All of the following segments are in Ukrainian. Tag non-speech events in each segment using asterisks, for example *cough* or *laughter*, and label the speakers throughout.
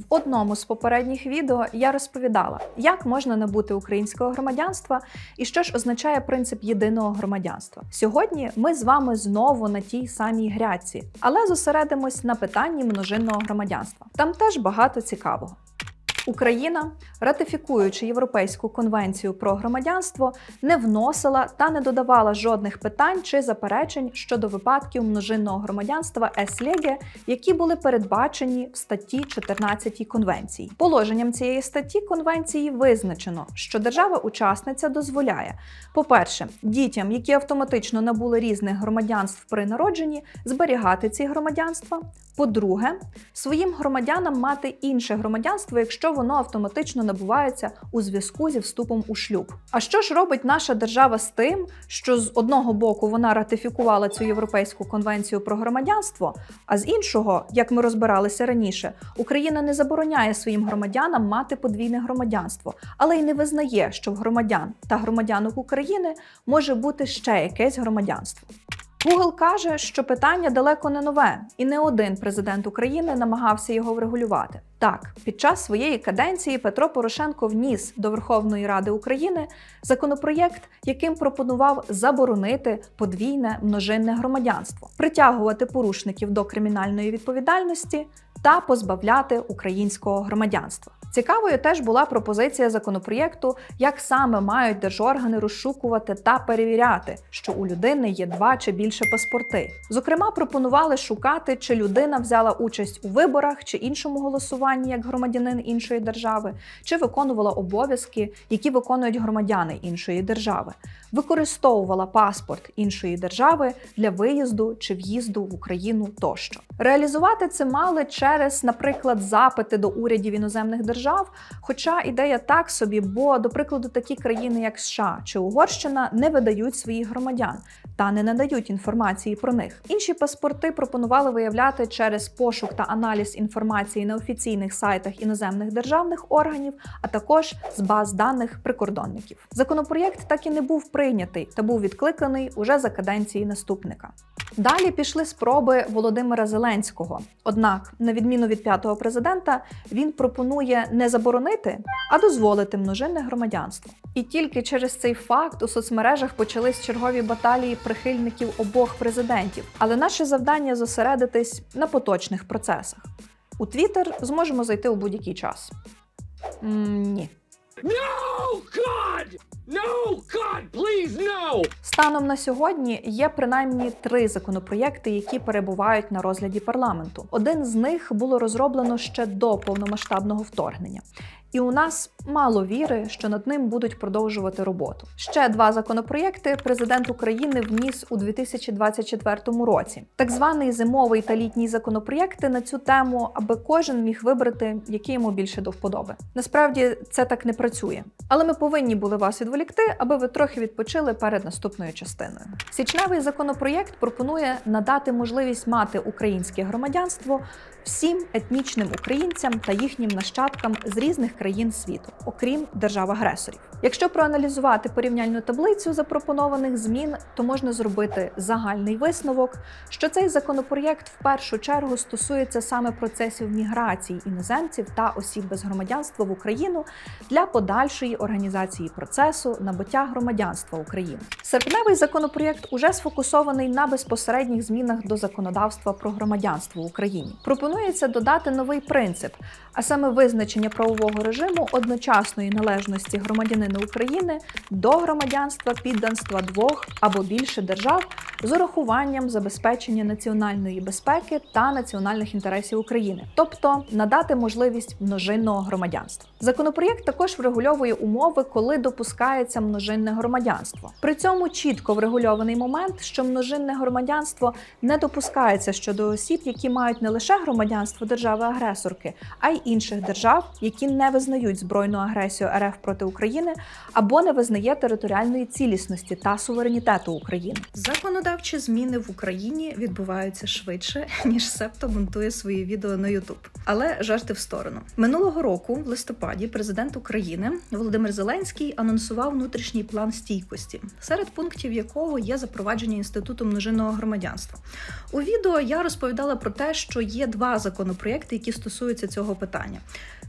Speaker 1: В одному з попередніх відео я розповідала, як можна набути українського громадянства і що ж означає принцип єдиного громадянства. Сьогодні ми з вами знову на тій самій гряці, але зосередимось на питанні множинного громадянства. Там теж багато цікавого. Україна, ратифікуючи Європейську конвенцію про громадянство, не вносила та не додавала жодних питань чи заперечень щодо випадків множинного громадянства ЕСЛЕГЕ, які були передбачені в статті 14 конвенції. Положенням цієї статті конвенції визначено, що держава-учасниця дозволяє, по-перше, дітям, які автоматично набули різних громадянств при народженні, зберігати ці громадянства. По-друге, своїм громадянам мати інше громадянство, якщо воно автоматично набувається у зв'язку зі вступом у шлюб. А що ж робить наша держава з тим, що з одного боку вона ратифікувала цю європейську конвенцію про громадянство, а з іншого, як ми розбиралися раніше, Україна не забороняє своїм громадянам мати подвійне громадянство, але й не визнає, що в громадян та громадянок України може бути ще якесь громадянство. Google каже, що питання далеко не нове, і не один президент України намагався його врегулювати. Так, під час своєї каденції Петро Порошенко вніс до Верховної Ради України законопроєкт, яким пропонував заборонити подвійне множинне громадянство, притягувати порушників до кримінальної відповідальності та позбавляти українського громадянства. Цікавою теж була пропозиція законопроєкту, як саме мають держоргани розшукувати та перевіряти, що у людини є два чи більше паспорти. Зокрема, пропонували шукати, чи людина взяла участь у виборах чи іншому голосуванні як громадянин іншої держави, чи виконувала обов'язки, які виконують громадяни іншої держави, використовувала паспорт іншої держави для виїзду чи в'їзду в Україну тощо. Реалізувати це мали через, наприклад, запити до урядів іноземних держав. Хоча ідея так собі, бо, до прикладу, такі країни, як США чи Угорщина, не видають своїх громадян та не надають інформації про них. Інші паспорти пропонували виявляти через пошук та аналіз інформації на офіційних сайтах іноземних державних органів, а також з баз даних прикордонників. Законопроєкт так і не був прийнятий та був відкликаний уже за каденції наступника. Далі пішли спроби Володимира Зеленського. Однак, на відміну від п'ятого президента, він пропонує не заборонити, а дозволити множинне громадянство. І тільки через цей факт у соцмережах почались чергові баталії прихильників обох президентів. Але наше завдання зосередитись на поточних процесах. У Твіттер зможемо зайти у будь-який час. М, ні.
Speaker 2: No, God!
Speaker 1: Станом на сьогодні є принаймні три законопроєкти, які перебувають на розгляді парламенту. Один з них було розроблено ще до повномасштабного вторгнення. І у нас мало віри, що над ним будуть продовжувати роботу. Ще два законопроєкти президент України вніс у 2024 році. Так званий зимовий та літній законопроєкти на цю тему, аби кожен міг вибрати, який йому більше до вподоби. Насправді це так не працює. Але ми повинні були вас відволікти, аби ви трохи відпочили перед наступною частиною. Січневий законопроєкт пропонує надати можливість мати українське громадянство всім етнічним українцям та їхнім нащадкам з різних країн світу, окрім держав-агресорів. Якщо проаналізувати порівняльну таблицю запропонованих змін, то можна зробити загальний висновок, що цей законопроєкт в першу чергу стосується саме процесів міграції іноземців та осіб без громадянства в Україну для подальшої організації процесу набуття громадянства України. Серпневий законопроєкт уже сфокусований на безпосередніх змінах до законодавства про громадянство в Україні. Пропонується додати новий принцип, а саме визначення правового режиму одночасної належності громадянина України до громадянства підданства двох або більше держав з урахуванням забезпечення національної безпеки та національних інтересів України, тобто надати можливість множинного громадянства. Законопроєкт також врегульовує умови, коли допускається множинне громадянство. При цьому чітко врегульований момент, що множинне громадянство не допускається щодо осіб, які мають не лише громадянство держави-агресорки, а й інших держав, які не визнають збройну агресію РФ проти України або не визнає територіальної цілісності та суверенітету України.
Speaker 3: Законодавчі зміни в Україні відбуваються швидше, *laughs* ніж Септо монтує свої відео на Ютуб. Але жарти в сторону. Минулого року, в листопаді, президент України Володимир Зеленський анонсував внутрішній план стійкості, серед пунктів якого є запровадження інституту множинного громадянства. У відео я розповідала про те, що є два законопроєкти, які стосуються цього питання.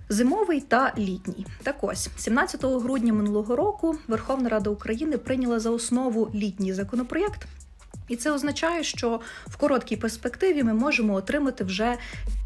Speaker 3: Зимовий та літній. Так ось 17 грудня минулого року Верховна Рада України прийняла за основу літній законопроєкт, і це означає, що в короткій перспективі ми можемо отримати вже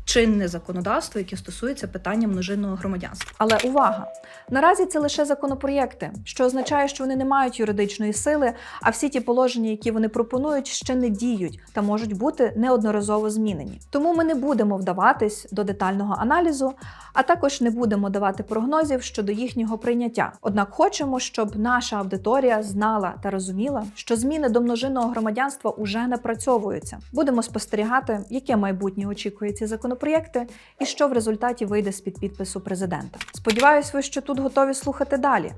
Speaker 3: чинне законодавство, яке стосується питання множинного громадянства.
Speaker 1: Але увага! Наразі це лише законопроєкти, що означає, що вони не мають юридичної сили, а всі ті положення, які вони пропонують, ще не діють та можуть бути неодноразово змінені. Тому ми не будемо вдаватись до детального аналізу, а також не будемо давати прогнозів щодо їхнього прийняття. Однак хочемо, щоб наша аудиторія знала та розуміла, що зміни до множинного громадянства уже напрацьовуються. Будемо спостерігати, яке майбутнє очікує ці законопроєкти і що в результаті вийде з під підпису президента. Сподіваюсь, ви що тут готові слухати далі.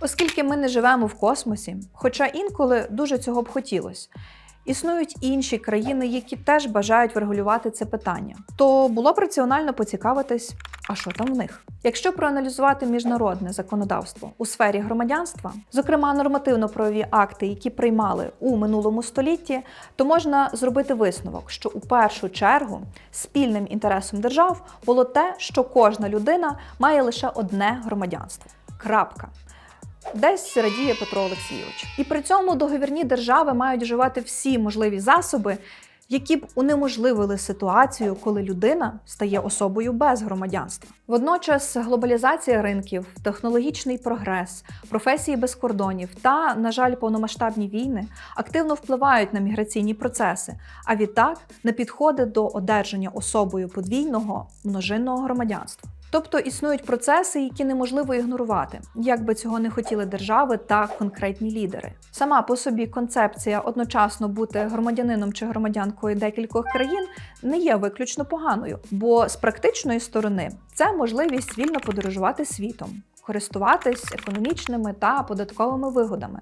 Speaker 1: Оскільки ми не живемо в космосі, хоча інколи дуже цього б хотілося. Існують інші країни, які теж бажають врегулювати це питання. То було б раціонально поцікавитись, а що там в них? Якщо проаналізувати міжнародне законодавство у сфері громадянства, зокрема нормативно-правові акти, які приймали у минулому столітті, то можна зробити висновок, що у першу чергу спільним інтересом держав було те, що кожна людина має лише одне громадянство. Крапка. Десь радіє Петро Олексійович. І при цьому договірні держави мають вживати всі можливі засоби, які б унеможливили ситуацію, коли людина стає особою без громадянства. Водночас глобалізація ринків, технологічний прогрес, професії без кордонів та, на жаль, повномасштабні війни активно впливають на міграційні процеси, а відтак на підходи до одержання особою подвійного множинного громадянства. Тобто існують процеси, які неможливо ігнорувати, як би цього не хотіли держави та конкретні лідери. Сама по собі концепція одночасно бути громадянином чи громадянкою декількох країн не є виключно поганою, бо з практичної сторони це можливість вільно подорожувати світом, користуватись економічними та податковими вигодами,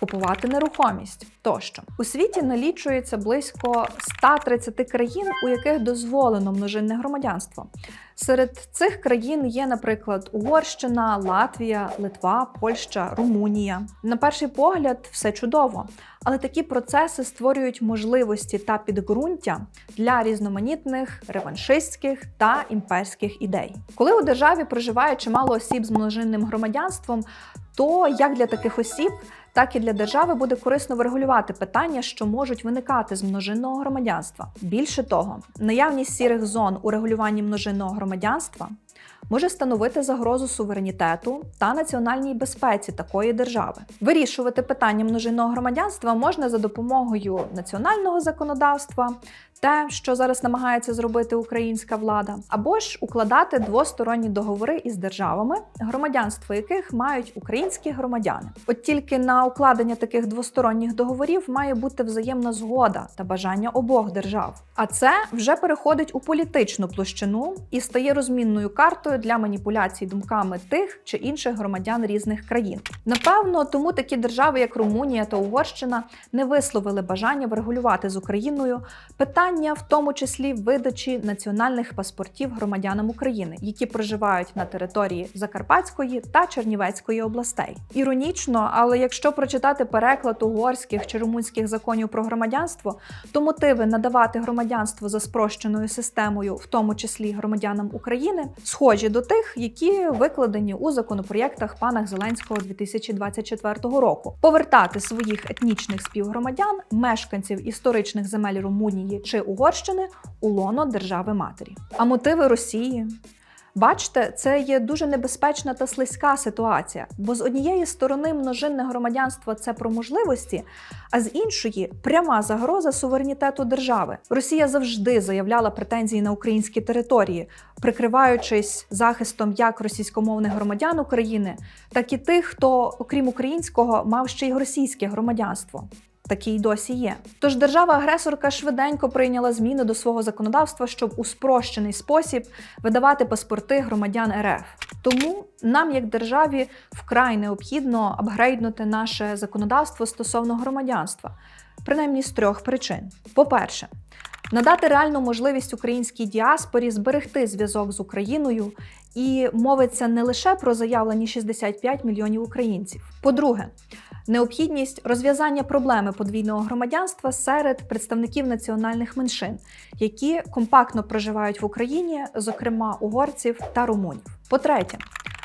Speaker 1: купувати нерухомість тощо. У світі налічується близько 130 країн, у яких дозволено множинне громадянство. Серед цих країн є, наприклад, Угорщина, Латвія, Литва, Польща, Румунія. На перший погляд, все чудово, але такі процеси створюють можливості та підґрунтя для різноманітних реваншистських та імперських ідей. Коли у державі проживає чимало осіб з множинним громадянством, то як для таких осіб так і для держави буде корисно врегулювати питання, що можуть виникати з множинного громадянства. Більше того, наявність сірих зон у регулюванні множинного громадянства може становити загрозу суверенітету та національній безпеці такої держави. Вирішувати питання множинного громадянства можна за допомогою національного законодавства. Те, що зараз намагається зробити українська влада, або ж укладати двосторонні договори із державами, громадянство яких мають українські громадяни. От тільки на укладення таких двосторонніх договорів має бути взаємна згода та бажання обох держав. А це вже переходить у політичну площину і стає розмінною картою для маніпуляцій думками тих чи інших громадян різних країн. Напевно, тому такі держави, як Румунія та Угорщина, не висловили бажання врегулювати з Україною питання, в тому числі видачі національних паспортів громадянам України, які проживають на території Закарпатської та Чернівецької областей. Іронічно, але якщо прочитати переклад угорських чи румунських законів про громадянство, то мотиви надавати громадянство за спрощеною системою, в тому числі громадянам України, схожі до тих, які викладені у законопроєктах пана Зеленського 2024 року, повертати своїх етнічних співгромадян, мешканців історичних земель Румунії чи Угорщини у лоно держави матері. А мотиви Росії. Бачите, це є дуже небезпечна та слизька ситуація, бо з однієї сторони множинне громадянство це про можливості, а з іншої пряма загроза суверенітету держави. Росія завжди заявляла претензії на українські території, прикриваючись захистом як російськомовних громадян України, так і тих, хто, окрім українського, мав ще й російське громадянство. Такий досі є. Тож держава-агресорка швиденько прийняла зміни до свого законодавства, щоб у спрощений спосіб видавати паспорти громадян РФ. Тому нам, як державі, вкрай необхідно апгрейднути наше законодавство стосовно громадянства, принаймні з трьох причин: по-перше, надати реальну можливість українській діаспорі зберегти зв'язок з Україною і мовиться не лише про заявлені 65 мільйонів українців. По-друге, необхідність розв'язання проблеми подвійного громадянства серед представників національних меншин, які компактно проживають в Україні, зокрема угорців та румунів. По-третє,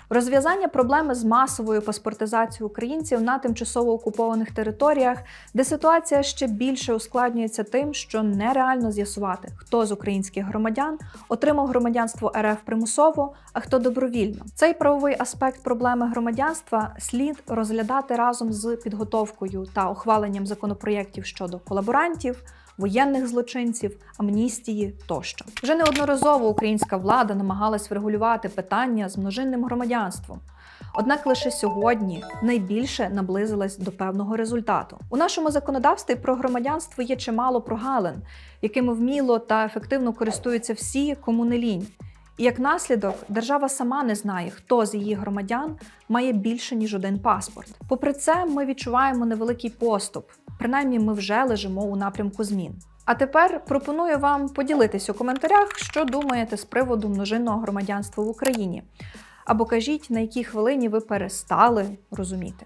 Speaker 1: розв'язання проблеми з масовою паспортизацією українців на тимчасово окупованих територіях, де ситуація ще більше ускладнюється тим, що нереально з'ясувати, хто з українських громадян отримав громадянство РФ примусово, а хто добровільно. Цей правовий аспект проблеми громадянства слід розглядати разом з підготовкою та ухваленням законопроєктів щодо колаборантів. Воєнних злочинців, амністії тощо вже неодноразово українська влада намагалась врегулювати питання з множинним громадянством. Однак лише сьогодні найбільше наблизилась до певного результату. У нашому законодавстві про громадянство є чимало прогалин, якими вміло та ефективно користуються всі, кому не лінь. І як наслідок, держава сама не знає, хто з її громадян має більше ніж один паспорт. Попри це, ми відчуваємо невеликий поступ. Принаймні, ми вже лежимо у напрямку змін. А тепер пропоную вам поділитись у коментарях, що думаєте з приводу множинного громадянства в Україні. Або кажіть, на якій хвилині ви перестали розуміти.